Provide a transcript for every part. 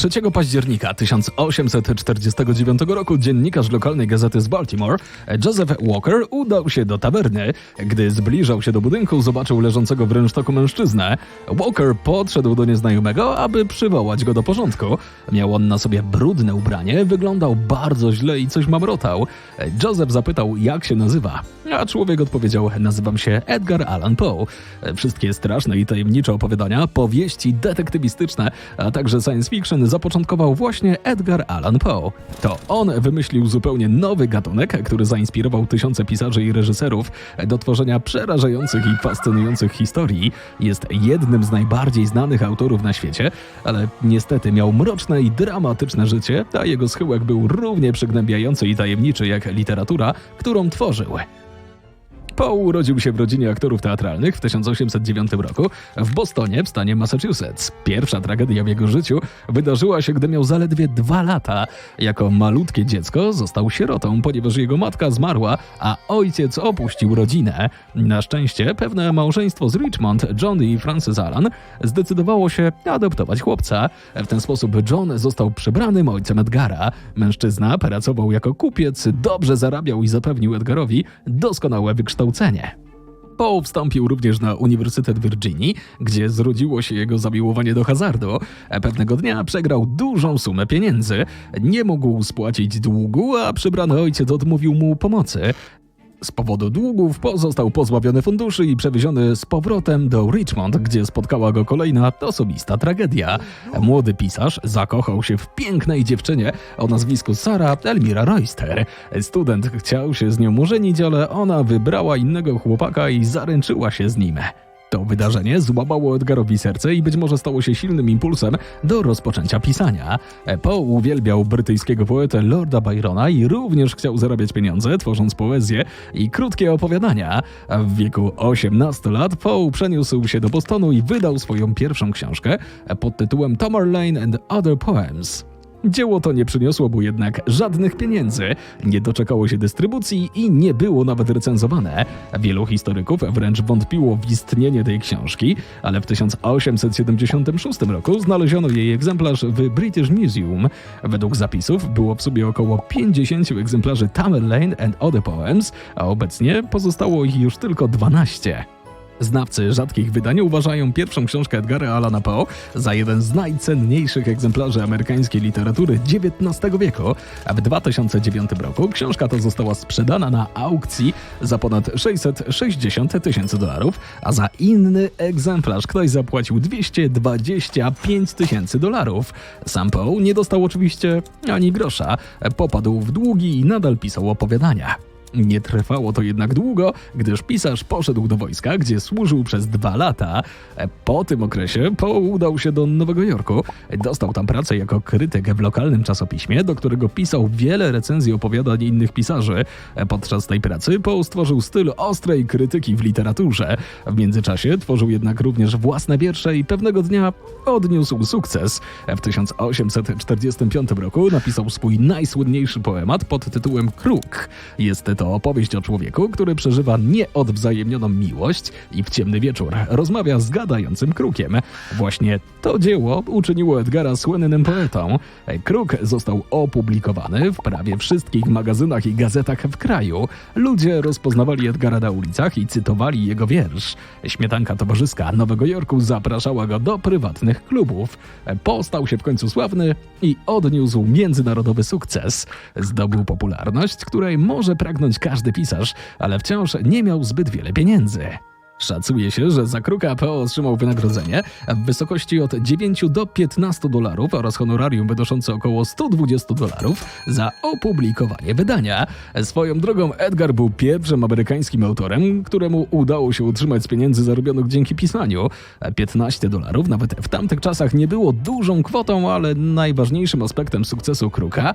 3 października 1849 roku dziennikarz lokalnej gazety z Baltimore, Joseph Walker, udał się do tawerny. Gdy zbliżał się do budynku, zobaczył leżącego w rynsztoku mężczyznę. Walker podszedł do nieznajomego, aby przywołać go do porządku. Miał on na sobie brudne ubranie, wyglądał bardzo źle i coś mamrotał. Joseph zapytał, jak się nazywa, a człowiek odpowiedział, nazywam się Edgar Allan Poe. Wszystkie straszne i tajemnicze opowiadania, powieści detektywistyczne, a także science fiction zapoczątkował właśnie Edgar Allan Poe. To on wymyślił zupełnie nowy gatunek, który zainspirował tysiące pisarzy i reżyserów do tworzenia przerażających i fascynujących historii. Jest jednym z najbardziej znanych autorów na świecie, ale niestety miał mroczne i dramatyczne życie, a jego schyłek był równie przygnębiający i tajemniczy jak literatura, którą tworzył. Poe urodził się w rodzinie aktorów teatralnych w 1809 roku w Bostonie w stanie Massachusetts. Pierwsza tragedia w jego życiu wydarzyła się, gdy miał zaledwie dwa lata. Jako malutkie dziecko został sierotą, ponieważ jego matka zmarła, a ojciec opuścił rodzinę. Na szczęście pewne małżeństwo z Richmond, John i Frances Allan, zdecydowało się adoptować chłopca. W ten sposób John został przybranym ojcem Edgara. Mężczyzna pracował jako kupiec, dobrze zarabiał i zapewnił Edgarowi doskonałe wykształcenie. Poe wstąpił również na Uniwersytet Virginii, gdzie zrodziło się jego zamiłowanie do hazardu. Pewnego dnia przegrał dużą sumę pieniędzy. Nie mógł spłacić długu, a przybrany ojciec odmówił mu pomocy. Z powodu długów pozostał pozbawiony funduszy i przewieziony z powrotem do Richmond, gdzie spotkała go kolejna osobista tragedia. Młody pisarz zakochał się w pięknej dziewczynie o nazwisku Sara Elmira Royster. Student chciał się z nią ożenić, ale ona wybrała innego chłopaka i zaręczyła się z nim. To wydarzenie złamało Edgarowi serce i być może stało się silnym impulsem do rozpoczęcia pisania. Poe uwielbiał brytyjskiego poetę Lorda Byrona i również chciał zarabiać pieniądze, tworząc poezję i krótkie opowiadania. W wieku 18 lat Poe przeniósł się do Bostonu i wydał swoją pierwszą książkę pod tytułem Tomerlane and Other Poems. Dzieło to nie przyniosło mu jednak żadnych pieniędzy, nie doczekało się dystrybucji i nie było nawet recenzowane. Wielu historyków wręcz wątpiło w istnienie tej książki, ale w 1876 roku znaleziono jej egzemplarz w British Museum. Według zapisów było w sobie około 50 egzemplarzy Tamerlane and Other Poems, a obecnie pozostało ich już tylko 12. Znawcy rzadkich wydań uważają pierwszą książkę Edgara Allana Poe za jeden z najcenniejszych egzemplarzy amerykańskiej literatury XIX wieku, a w 2009 roku książka ta została sprzedana na aukcji za ponad 660 tysięcy dolarów, a za inny egzemplarz ktoś zapłacił 225 tysięcy dolarów. Sam Poe nie dostał oczywiście ani grosza, popadł w długi i nadal pisał opowiadania. Nie trwało to jednak długo, gdyż pisarz poszedł do wojska, gdzie służył przez dwa lata. Po tym okresie Poe udał się do Nowego Jorku. Dostał tam pracę jako krytyk w lokalnym czasopiśmie, do którego pisał wiele recenzji opowiadań innych pisarzy. Podczas tej pracy Poe stworzył styl ostrej krytyki w literaturze. W międzyczasie tworzył jednak również własne wiersze i pewnego dnia odniósł sukces. W 1845 roku napisał swój najsłynniejszy poemat pod tytułem Kruk. Jest to opowieść o człowieku, który przeżywa nieodwzajemnioną miłość i w ciemny wieczór rozmawia z gadającym krukiem. Właśnie to dzieło uczyniło Edgara słynnym poetą. Kruk został opublikowany w prawie wszystkich magazynach i gazetach w kraju. Ludzie rozpoznawali Edgara na ulicach i cytowali jego wiersz. Śmietanka towarzyska Nowego Jorku zapraszała go do prywatnych klubów. Postał się w końcu sławny i odniósł międzynarodowy sukces. Zdobył popularność, której może pragnąć każdy pisarz, ale wciąż nie miał zbyt wiele pieniędzy. Szacuje się, że za Kruka Poe otrzymał wynagrodzenie w wysokości od 9 do 15 dolarów oraz honorarium wynoszące około 120 dolarów za opublikowanie wydania. Swoją drogą Edgar był pierwszym amerykańskim autorem, któremu udało się utrzymać z pieniędzy zarobionych dzięki pisaniu. 15 dolarów nawet w tamtych czasach nie było dużą kwotą, ale najważniejszym aspektem sukcesu Kruka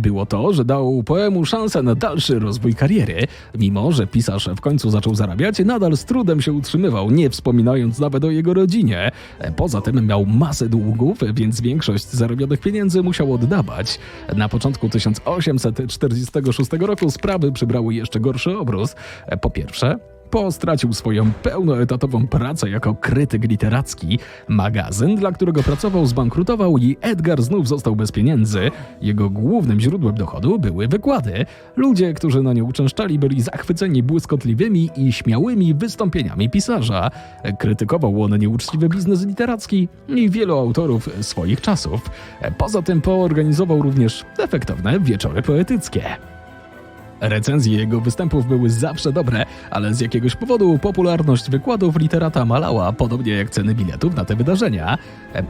było to, że dał poemu szansę na dalszy rozwój kariery. Mimo, że pisarz w końcu zaczął zarabiać, nadal z trudem się utrzymywał, nie wspominając nawet o jego rodzinie. Poza tym miał masę długów, więc większość zarobionych pieniędzy musiał oddawać. Na początku 1846 roku sprawy przybrały jeszcze gorszy obróz. Po pierwsze, Po stracił swoją pełnoetatową pracę jako krytyk literacki, magazyn, dla którego pracował, zbankrutował i Edgar znów został bez pieniędzy. Jego głównym źródłem dochodu były wykłady. Ludzie, którzy na nie uczęszczali, byli zachwyceni błyskotliwymi i śmiałymi wystąpieniami pisarza. Krytykował on nieuczciwy biznes literacki i wielu autorów swoich czasów. Poza tym poorganizował również efektowne wieczory poetyckie. Recenzje jego występów były zawsze dobre, ale z jakiegoś powodu popularność wykładów literata malała, podobnie jak ceny biletów na te wydarzenia.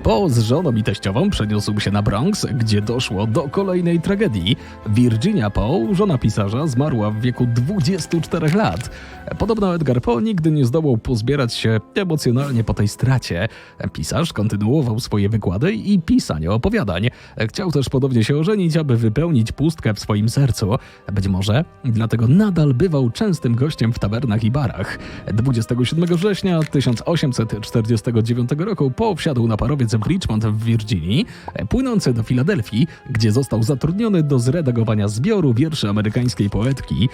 Po z żoną i teściową przeniósł się na Bronx, gdzie doszło do kolejnej tragedii. Virginia Poe, żona pisarza, zmarła w wieku 24 lat. Podobno Edgar Poe nigdy nie zdołał pozbierać się emocjonalnie po tej stracie. Pisarz kontynuował swoje wykłady i pisanie opowiadań. Chciał też podobnie się ożenić, aby wypełnić pustkę w swoim sercu. Być może dlatego nadal bywał częstym gościem w tawernach i barach. 27 września 1849 roku Poe wsiadł na parowiec w Richmond w Virginii, płynący do Filadelfii, gdzie został zatrudniony do zredagowania zbioru wierszy amerykańskiej poetki.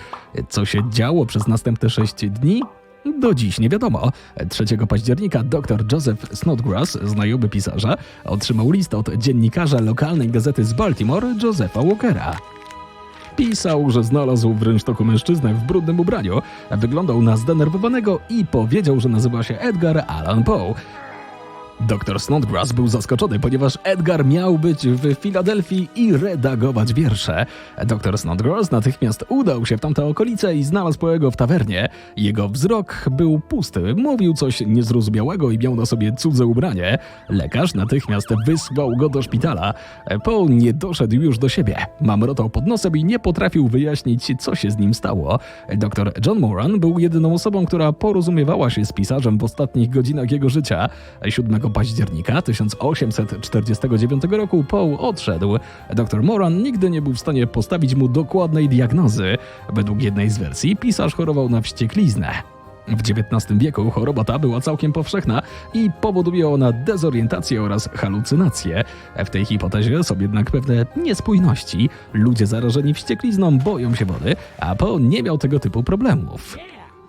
Co się działo przez następne sześć dni? Do dziś nie wiadomo. 3 października dr Joseph Snodgrass, znajomy pisarza, otrzymał list od dziennikarza lokalnej gazety z Baltimore, Josepha Walkera. Pisał, że znalazł w rynsztoku mężczyznę w brudnym ubraniu. Wyglądał na zdenerwowanego i powiedział, że nazywa się Edgar Allan Poe. Doktor Snodgrass był zaskoczony, ponieważ Edgar miał być w Filadelfii i redagować wiersze. Doktor Snodgrass natychmiast udał się w tamte okolice i znalazł Poego w tawernie. Jego wzrok był pusty, mówił coś niezrozumiałego i miał na sobie cudze ubranie. Lekarz natychmiast wysłał go do szpitala. Poe nie doszedł już do siebie. Mamrotał pod nosem i nie potrafił wyjaśnić, co się z nim stało. Dr John Moran był jedyną osobą, która porozumiewała się z pisarzem w ostatnich godzinach jego życia. 7 października 1849 roku Poe odszedł. Dr Moran nigdy nie był w stanie postawić mu dokładnej diagnozy. Według jednej z wersji pisarz chorował na wściekliznę. W XIX wieku choroba ta była całkiem powszechna i powoduje ona dezorientację oraz halucynacje. W tej hipotezie są jednak pewne niespójności. Ludzie zarażeni wścieklizną boją się wody, a Poe nie miał tego typu problemów.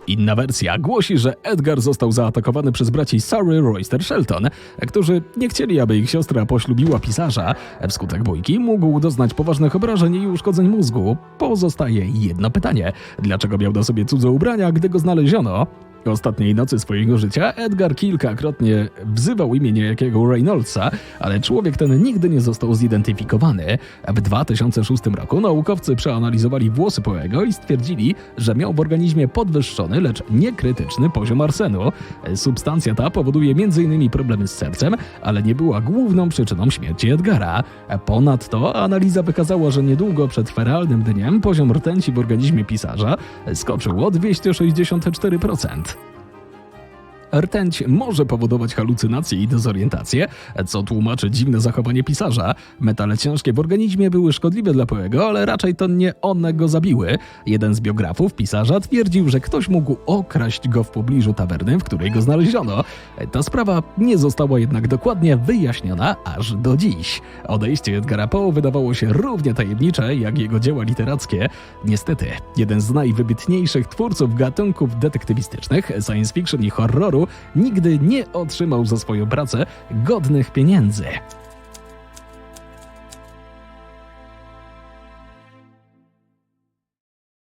Inna wersja głosi, że Edgar został zaatakowany przez braci Surrey Royster Shelton, którzy nie chcieli, aby ich siostra poślubiła pisarza. Wskutek bójki mógł doznać poważnych obrażeń i uszkodzeń mózgu. Pozostaje jedno pytanie: dlaczego miał na sobie cudze ubrania, gdy go znaleziono? Ostatniej nocy swojego życia Edgar kilkakrotnie wzywał imię niejakiego Reynoldsa, ale człowiek ten nigdy nie został zidentyfikowany. W 2006 roku naukowcy przeanalizowali włosy Poego i stwierdzili, że miał w organizmie podwyższony, lecz niekrytyczny poziom arsenu. Substancja ta powoduje m.in. problemy z sercem, ale nie była główną przyczyną śmierci Edgara. Ponadto analiza wykazała, że niedługo przed feralnym dniem poziom rtęci w organizmie pisarza skoczył o 264%. Land. Rtęć może powodować halucynacje i dezorientację, co tłumaczy dziwne zachowanie pisarza. Metale ciężkie w organizmie były szkodliwe dla Poego, ale raczej to nie one go zabiły. Jeden z biografów pisarza twierdził, że ktoś mógł okraść go w pobliżu tawerny, w której go znaleziono. Ta sprawa nie została jednak dokładnie wyjaśniona aż do dziś. Odejście Edgara Poe wydawało się równie tajemnicze jak jego dzieła literackie. Niestety, jeden z najwybitniejszych twórców gatunków detektywistycznych, science fiction i horroru nigdy nie otrzymał za swoją pracę godnych pieniędzy.